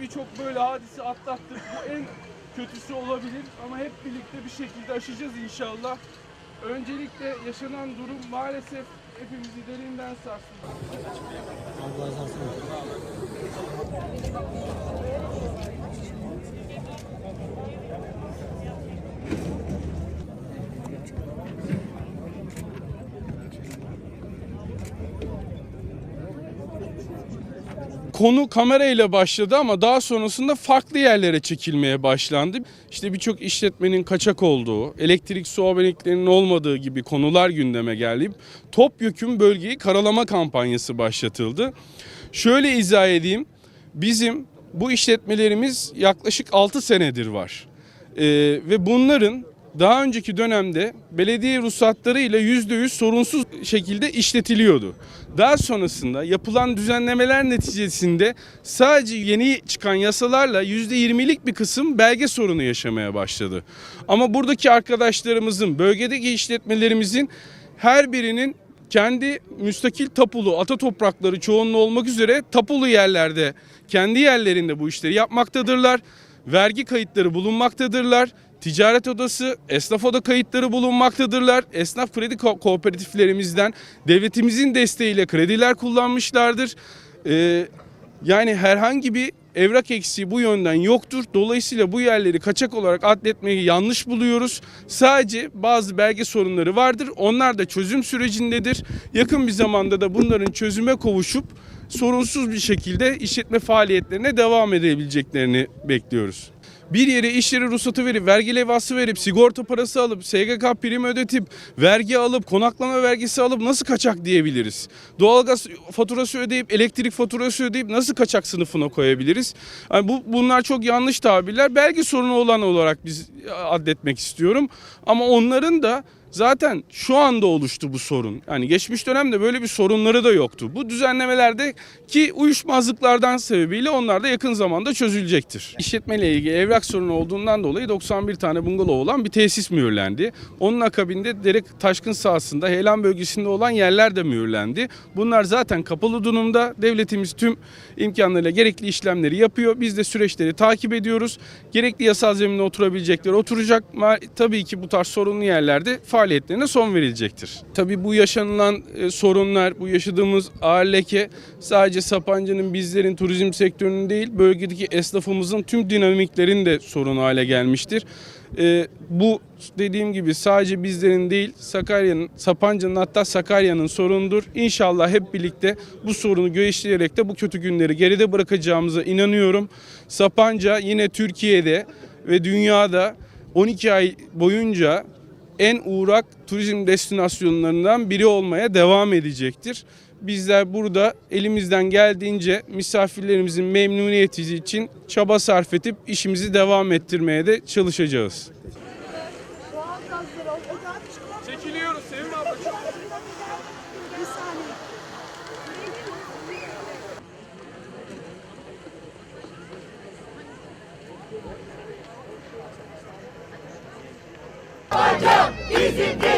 birçok böyle hadise atlattık. Bu en kötüsü olabilir ama hep birlikte bir şekilde aşacağız inşallah. Öncelikle yaşanan durum maalesef hepimizi derinden sarstı. Konu kamerayla başladı ama daha sonrasında farklı yerlere çekilmeye başlandı. İşte birçok işletmenin kaçak olduğu, elektrik su aboneliklerinin olmadığı gibi konular gündeme geldi. Topyekun bölgeyi karalama kampanyası başlatıldı. Şöyle izah edeyim. Bizim bu işletmelerimiz yaklaşık 6 senedir var. Ee, ve bunların daha önceki dönemde belediye ruhsatlarıyla %100 sorunsuz şekilde işletiliyordu. Daha sonrasında yapılan düzenlemeler neticesinde sadece yeni çıkan yasalarla %20'lik bir kısım belge sorunu yaşamaya başladı. Ama buradaki arkadaşlarımızın, bölgedeki işletmelerimizin her birinin kendi müstakil tapulu, ata toprakları çoğunluğu olmak üzere tapulu yerlerde, kendi yerlerinde bu işleri yapmaktadırlar. Vergi kayıtları bulunmaktadırlar. Ticaret odası, esnaf oda kayıtları bulunmaktadırlar. Esnaf kredi ko- kooperatiflerimizden devletimizin desteğiyle krediler kullanmışlardır. Ee, yani herhangi bir evrak eksiği bu yönden yoktur. Dolayısıyla bu yerleri kaçak olarak adletmeyi yanlış buluyoruz. Sadece bazı belge sorunları vardır. Onlar da çözüm sürecindedir. Yakın bir zamanda da bunların çözüme kavuşup sorunsuz bir şekilde işletme faaliyetlerine devam edebileceklerini bekliyoruz. Bir yere iş yeri ruhsatı verip, vergi levhası verip, sigorta parası alıp, SGK prim ödetip, vergi alıp, konaklama vergisi alıp nasıl kaçak diyebiliriz? Doğalgaz faturası ödeyip, elektrik faturası ödeyip nasıl kaçak sınıfına koyabiliriz? Yani bu bunlar çok yanlış tabirler. Belge sorunu olan olarak biz adletmek istiyorum. Ama onların da Zaten şu anda oluştu bu sorun. Yani geçmiş dönemde böyle bir sorunları da yoktu. Bu düzenlemelerde ki uyuşmazlıklardan sebebiyle onlar da yakın zamanda çözülecektir. İşletmeyle ilgili evrak sorunu olduğundan dolayı 91 tane bungalov olan bir tesis mühürlendi. Onun akabinde Derek Taşkın sahasında Heyelan bölgesinde olan yerler de mühürlendi. Bunlar zaten kapalı durumda. Devletimiz tüm imkanlarıyla gerekli işlemleri yapıyor. Biz de süreçleri takip ediyoruz. Gerekli yasal zemine oturabilecekler oturacak. Tabii ki bu tarz sorunlu yerlerde faaliyetlerine son verilecektir. Tabii bu yaşanılan e, sorunlar, bu yaşadığımız ağır leke sadece Sapanca'nın, bizlerin, turizm sektörünün değil, bölgedeki esnafımızın tüm dinamiklerin de sorun hale gelmiştir. E, bu dediğim gibi sadece bizlerin değil, Sakarya'nın, Sapanca'nın hatta Sakarya'nın sorunudur. İnşallah hep birlikte bu sorunu göğüsleyerek de bu kötü günleri geride bırakacağımıza inanıyorum. Sapanca yine Türkiye'de ve dünyada 12 ay boyunca en uğrak turizm destinasyonlarından biri olmaya devam edecektir. Bizler burada elimizden geldiğince misafirlerimizin memnuniyeti için çaba sarf edip işimizi devam ettirmeye de çalışacağız. Çekiliyoruz Sevim abla. bir saniye. Bizim olacak.